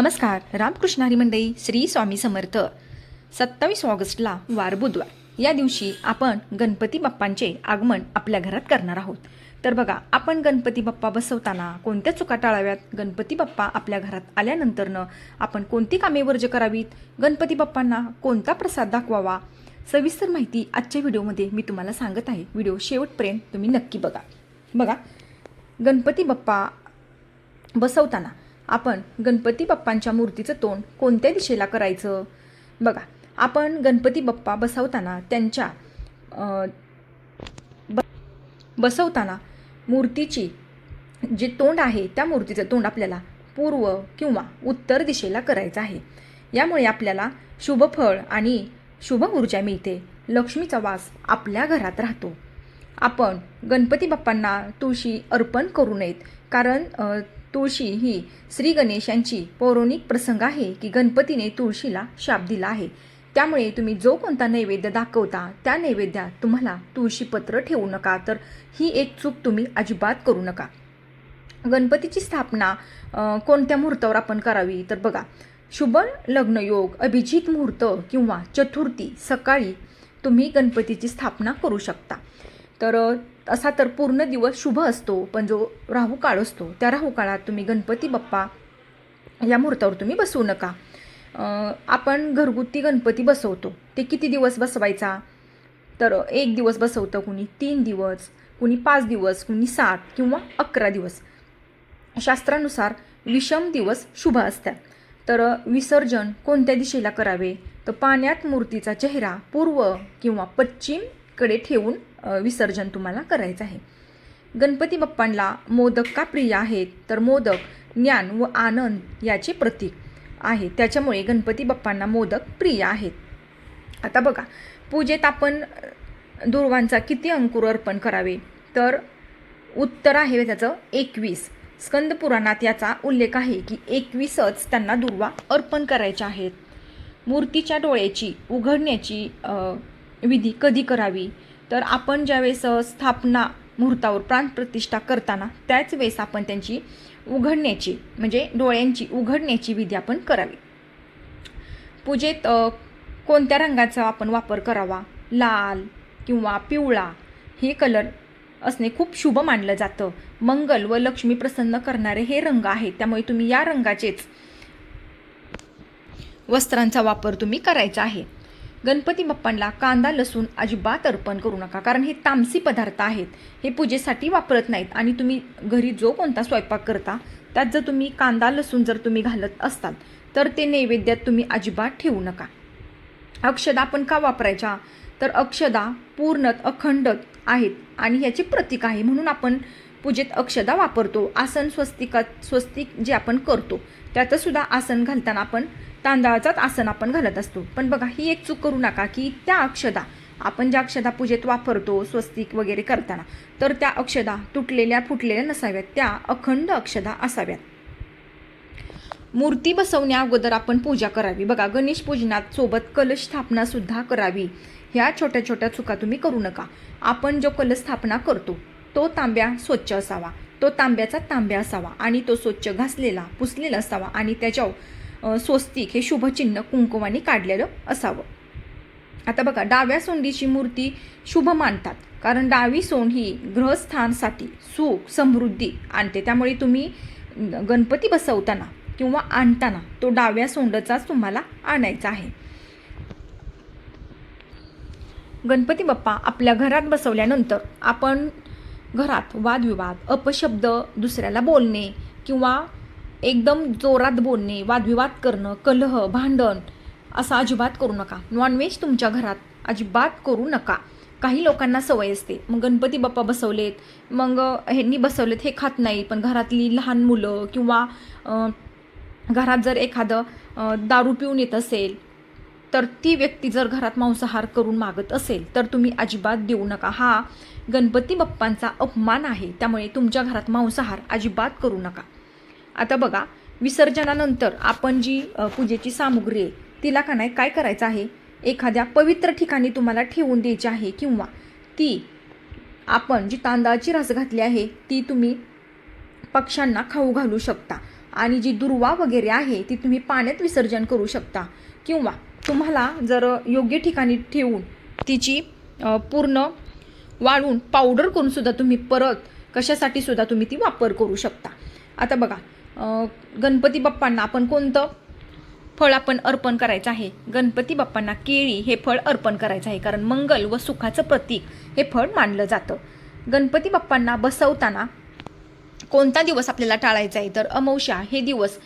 नमस्कार रामकृष्णारी मंडळी श्री स्वामी समर्थ. सत्तावीस ऑगस्टला वार बुधवार. या दिवशी आपण गणपती बाप्पांचे आगमन आपल्या घरात करणार आहोत. तर बघा आपण गणपती बाप्पा बसवताना कोणत्या चुका टाळाव्यात? गणपती बाप्पा आपल्या घरात आल्यानंतरनं आपण कोणती कामे वर्ज करावीत? गणपती बाप्पांना कोणता प्रसाद दाखवावा? सविस्तर माहिती आजच्या व्हिडिओमध्ये मी तुम्हाला सांगत आहे. व्हिडिओ शेवटपर्यंत तुम्ही नक्की बघा. बघा गणपती बाप्पा बसवताना आपण गणपती बाप्पांच्या मूर्तीचं तोंड कोणत्या दिशेला करायचं? बघा आपण गणपती बाप्पा बसवताना त्यांच्या ब बसवताना मूर्तीची जे तोंड आहे त्या मूर्तीचं तोंड आपल्याला पूर्व किंवा उत्तर दिशेला करायचं आहे. यामुळे आपल्याला शुभ फळ आणि शुभ ऊर्जा मिळते. लक्ष्मीचा वास आपल्या घरात राहतो. आपण गणपती बाप्पांना तुळशी अर्पण करू नयेत कारण तुळशी ही श्री गणेशांची पौराणिक प्रसंग आहे की गणपतीने तुळशीला शाप दिला आहे. त्यामुळे तुम्ही जो कोणता नैवेद्य दाखवता त्या नैवेद्यात तुम्हाला तुळशीपत्र ठेवू नका. तर ही एक चूक तुम्ही अजिबात करू नका. गणपतीची स्थापना कोणत्या मुहूर्तावर आपण करावी? तर बघा शुभ लग्नयोग अभिजित मुहूर्त किंवा चतुर्थी सकाळी तुम्ही गणपतीची स्थापना करू शकता. तर असा तर पूर्ण दिवस शुभ असतो पण जो राहू काळ असतो त्या राहू काळात तुम्ही गणपती बाप्पा या मुहूर्तावर तुम्ही बसवू नका. आपण घरगुती गणपती बसवतो. ते किती दिवस बसवायचा? तर एक दिवस बसवतं कुणी तीन दिवस कुणी पाच दिवस कुणी सात किंवा अकरा दिवस. शास्त्रानुसार विषम दिवस शुभ असतात. तर विसर्जन कोणत्या दिशेला करावे? तर पाण्यात मूर्तीचा चेहरा पूर्व किंवा पश्चिमकडे ठेवून विसर्जन तुम्हाला करायचं आहे. गणपती बाप्पांना मोदक का प्रिय आहेत? तर मोदक ज्ञान व आनंद याचे प्रतीक आहे. त्याच्यामुळे गणपती बाप्पांना मोदक प्रिय आहेत. आता बघा पूजेत आपण दुर्वांचा किती अंकुर अर्पण करावे? तर उत्तर आहे त्याचं एकवीस. स्कंद पुराणात याचा उल्लेख आहे की एकवीसच त्यांना दुर्वा अर्पण करायच्या आहेत. मूर्तीच्या डोळ्याची उघडण्याची विधी कधी करावी? तर आपण ज्यावेळेस स्थापना मुहूर्तावर प्राणप्रतिष्ठा करताना त्याच वेळेस आपण त्यांची उघडण्याची म्हणजे डोळ्यांची उघडण्याची विधी आपण करावी. पूजेत कोणत्या रंगाचा आपण वापर करावा? लाल किंवा पिवळा? हे कलर असणे खूप शुभ मानलं जातं. मंगल व लक्ष्मी प्रसन्न करणारे हे रंग आहेत. त्यामुळे तुम्ही या रंगाचेच वस्त्रांचा वापर तुम्ही करायचा आहे. गणपती बाप्पांना कांदा लसूण अजिबात अर्पण करू नका कारण हे तामसी पदार्थ आहेत. हे पूजेसाठी वापरत नाहीत. आणि तुम्ही घरी जो कोणता स्वयंपाक करता त्यात जर तुम्ही कांदा लसूण जर तुम्ही घालत असताल तर ते नैवेद्यात तुम्ही अजिबात ठेवू नका. अक्षदा आपण का वापरायच्या? तर अक्षदा पूर्णत अखंड आहेत आणि ह्याचे प्रतीक आहे म्हणून आपण पूजेत अक्षदा वापरतो. आसन स्वस्तिका स्वस्तिक जे आपण करतो त्यातसुद्धा आसन घालताना आपण तांदळाचाच आसन आपण घालत असतो. पण बघा ही एक चूक करू नका की त्या अक्षदा आपण ज्या अक्षदा पूजेत वापरतो स्वस्तिक वगैरे करताना तर त्या अक्षदा तुटलेल्या फुटलेल्या नसाव्यात. त्या अखंड अक्षदा असाव्यात. मूर्ती बसवण्या अगोदर आपण पूजा करावी. बघा गणेश पूजनात सोबत कलश स्थापना सुद्धा करावी. ह्या छोट्या छोट्या चुका तुम्ही करू नका. आपण जो कलश स्थापना करतो तो तांब्या स्वच्छ असावा. तो तांब्याचा तांब्या असावा आणि तो स्वच्छ घासलेला पुसलेला असावा आणि त्याच्यावर स्वस्तिक हे शुभचिन्ह कुंकुमाने काढलेलं असावं. आता बघा डाव्या सोंडीची मूर्ती शुभ मानतात कारण डावी सोंड ही ग्रहस्थानसाठी सुख समृद्धी आणते. त्यामुळे तुम्ही गणपती बसवताना किंवा आणताना तो डाव्या सोंडचाच तुम्हाला आणायचा आहे. गणपती बाप्पा आपल्या घरात बसवल्यानंतर आपण घरात वादविवाद अपशब्द दुसऱ्याला बोलणे किंवा एकदम जोरात बोलणे वादविवाद करणं कलह भांडण असं अजिबात करू नका. नॉनव्हेज तुमच्या घरात अजिबात करू नका. काही लोकांना सवय असते. मग गणपती बाप्पा बसवलेत मग ह्यांनी बसवलेत हे खात नाही पण घरातली लहान मुलं किंवा घरात जर एखादं दारू पिऊन येत असेल तर ती व्यक्ती जर घरात मांसाहार करून मागत असेल तर तुम्ही अजिबात देऊ नका. हा गणपती बाप्पांचा अपमान आहे. त्यामुळे तुमच्या घरात मांसाहार अजिबात करू नका. आता बघा विसर्जनानंतर आपण जी पूजेची सामुग्री आहे तिला का नाही काय करायचं आहे? एखाद्या पवित्र ठिकाणी तुम्हाला ठेवून द्यायची आहे किंवा ती आपण जी तांदळाची रस घातली आहे ती तुम्ही पक्ष्यांना खाऊ घालू शकता. आणि जी दुर्वा वगैरे आहे ती तुम्ही पाण्यात विसर्जन करू शकता. किंवा तुम्हाला जर योग्य ठिकाणी ठेवून तिची पूर्ण वाळून पावडर करूनसुद्धा तुम्ही परत कशासाठी सुद्धा तुम्ही ती वापर करू शकता. आता बघा गणपती बाप्पांना आपण कोणतं फळ आपण अर्पण करायचं आहे? गणपती बाप्पांना केळी हे फळ अर्पण करायचं आहे. कारण मंगल व सुखाचं प्रतीक हे फळ मानलं जातं. गणपती बाप्पांना बसवताना कोणता दिवस आपल्याला टाळायचा आहे? तर अमावश्या हे दिवस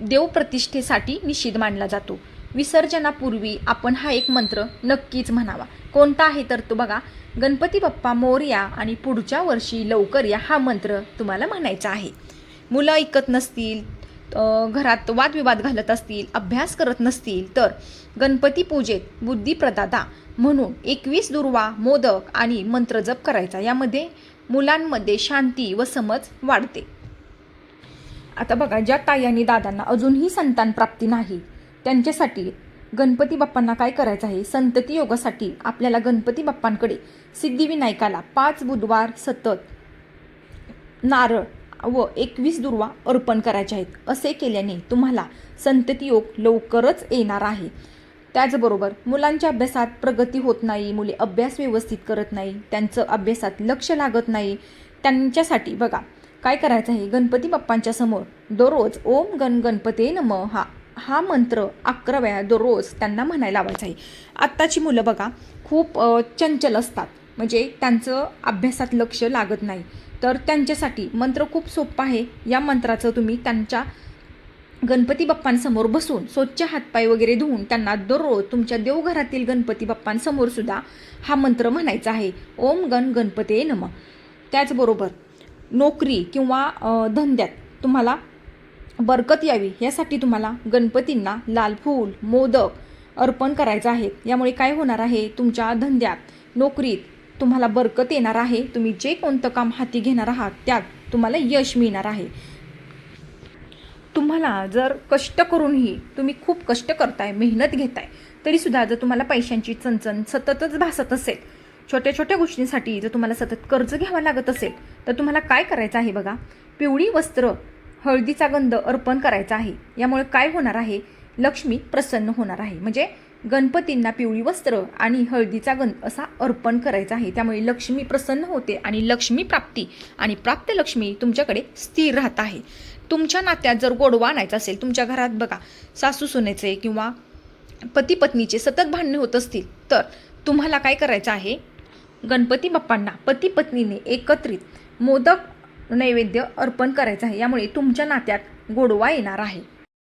देवप्रतिष्ठेसाठी निषिद्ध मानला जातो. विसर्जनापूर्वी आपण हा एक मंत्र नक्कीच म्हणावा. कोणता आहे तर तो बघा. गणपती बाप्पा मोरया आणि पुढच्या वर्षी लवकर या हा मंत्र तुम्हाला म्हणायचा आहे. मुलं ऐकत नसतील घरात वादविवाद घालत असतील अभ्यास करत नसतील तर गणपती पूजेत बुद्धिप्रदाता म्हणून एकवीस दुर्वा मोदक आणि मंत्र जप करायचा. यामध्ये मुलांमध्ये शांती व समज वाढते. आता बघा ज्या ताई आणि दादांना अजूनही संतान प्राप्ती नाही त्यांच्यासाठी गणपती बाप्पांना काय करायचं आहे? संतती योगासाठी आपल्याला गणपती बाप्पांकडे सिद्धिविनायकाला पाच बुधवार सतत नारळ व एकवीस दुर्वा अर्पण करायचे आहेत. असे केल्याने तुम्हाला संतती योग लवकरच येणार आहे. त्याचबरोबर मुलांच्या अभ्यासात प्रगती होत नाही मुले अभ्यास व्यवस्थित करत नाही त्यांचं अभ्यासात लक्ष लागत नाही. त्यांच्यासाठी बघा काय करायचं आहे? गणपती बाप्पांच्या समोर दररोज ओम गण गणपते नम हा हा मंत्र अकरा वेळा दररोज त्यांना म्हणायला लावायचा आहे. आत्ताची मुलं बघा खूप चंचल असतात. म्हणजे त्यांचं अभ्यासात लक्ष लागत नाही. तर त्यांच्यासाठी मंत्र खूप सोपा आहे. या मंत्राचं तुम्ही त्यांच्या गणपती बाप्पांसमोर बसून स्वच्छ हातपाय वगैरे धुवून त्यांना दररोज तुमच्या देवघरातील गणपती बाप्पांसमोर सुद्धा हा मंत्र म्हणायचा आहे. ओम गण गणपते नम. त्याचबरोबर नोकरी किंवा धंद्यात तुम्हाला बरकत यावी यासाठी तुम्हाला गणपतींना लाल फूल मोदक अर्पण करायचं आहे. यामुळे काय होणार आहे? तुमच्या धंद्यात नोकरीत तुम्हाला बरकत येणार आहे. तुम्ही जे कोणतं काम हाती घेणार आहात त्यात तुम्हाला यश मिळणार आहे. तुम्हाला जर कष्ट करूनही तुम्ही खूप कष्ट करताय मेहनत घेताय तरीसुद्धा जर तुम्हाला पैशांची चणचण सततच भासत असेल छोट्या छोट्या गोष्टींसाठी जर तुम्हाला सतत कर्ज घ्यावं लागत असेल तर तुम्हाला काय करायचं आहे बघा? पिवळी वस्त्र हळदीचा गंध अर्पण करायचा आहे. यामुळे काय होणार आहे? लक्ष्मी प्रसन्न होणार आहे. म्हणजे गणपतींना पिवळी वस्त्र आणि हळदीचा गंध असा अर्पण करायचा आहे. त्यामुळे लक्ष्मी प्रसन्न होते आणि लक्ष्मी प्राप्ती आणि प्राप्त लक्ष्मी तुमच्याकडे स्थिर राहत आहे. तुमच्या नात्यात जर गोडवा आणायचा असेल तुमच्या घरात बघा सासू सुनेचे किंवा पती पत्नीचे सतत भांडणे होत असतील तर तुम्हाला काय करायचं आहे? गणपती बाप्पांना पती पत्नीने एकत्रित मोदक नैवेद्य अर्पण करायचं आहे. यामुळे तुमच्या नात्यात गोडवा येणार आहे.